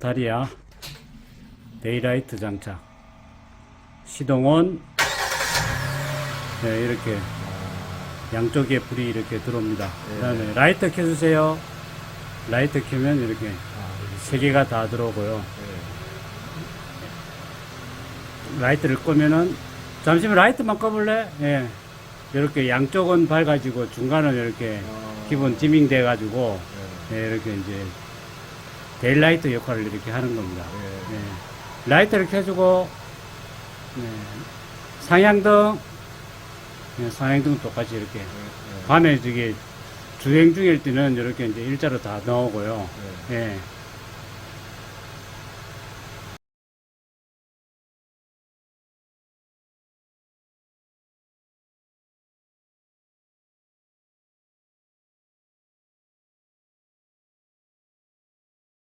스타리아 데이라이트 장착 시동은 네, 이렇게 양쪽에 불이 이렇게 들어옵니다. 그 다음에 라이트 켜주세요. 라이트 켜면 이렇게 세 개가 다 들어오고요. 라이트를 끄면은 잠시만 라이트만 꺼볼래? 예. 이렇게 양쪽은 밝아지고 중간은 이렇게 기본 디밍 돼가지고 예, 이렇게 이제 데일라이트 역할을 이렇게 하는 겁니다. 예. 라이트를 켜주고 네. 상향등 예, 상향등 똑같이 이렇게 밤에 저기 주행 중일 때는 이렇게 이제 일자로 다 나오고요. 예.